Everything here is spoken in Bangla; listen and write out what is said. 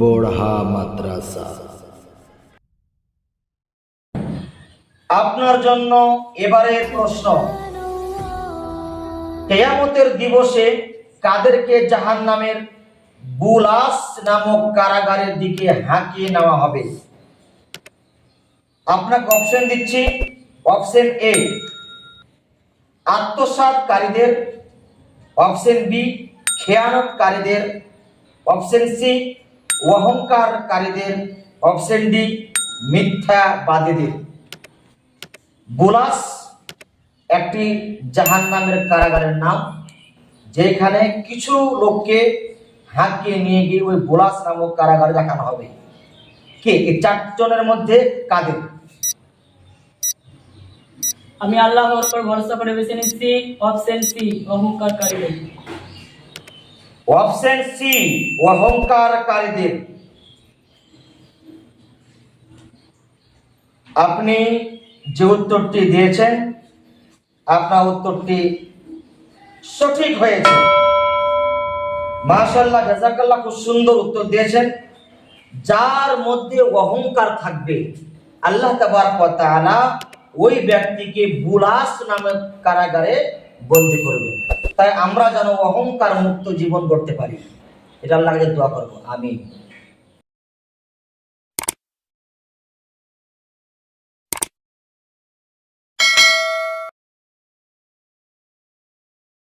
বোড়হা মাদ্রাসা। আপনার জন্য এবারে প্রশ্ন। কেয়ামতের দিবসে কাদেরকে জাহান নামের বুলাস নামক কারাগারের দিকে হাঁকিয়ে নেওয়া হবে? আপনাকে অপশন দিচ্ছি অপশন এ আত্মসাৎকারীদের অপশন বি খেয়ানতকারীদের অপশন সি অহংকারকারীদের অপশন ডি মিথ্যাবাদীদের বুলাস একটি জাহান নামের কারাগারের নাম, যেখানে কিছু লোককে হাঁকিয়ে নিয়ে গিয়ে ওই বুলাস নামক কারাগারে দেখানো হবে। কে? এই চারজনের মধ্যে কাদের? আমি আল্লাহর উপর ভরসা করে বেছে নিচ্ছি অপশন সি অহংকারকারীদের। অপশন সি, অহংকারকারীদের। আপনি যে উত্তরটি দিয়েছেন, আপনার উত্তরটি সঠিক হয়েছে। মাশাল্লাহ জাজাকাল্লাহ খুব সুন্দর উত্তর দিয়েছেন। যার মধ্যে অহংকার থাকবে, আল্লাহ তাআলা ওই ব্যক্তিকে বুলাস নামক কারাগারে বন্দি করবে তাই আমরা যেন অহংকার মুক্ত জীবন করতে পারি। এটা আল্লাহকে দোয়া করব আমি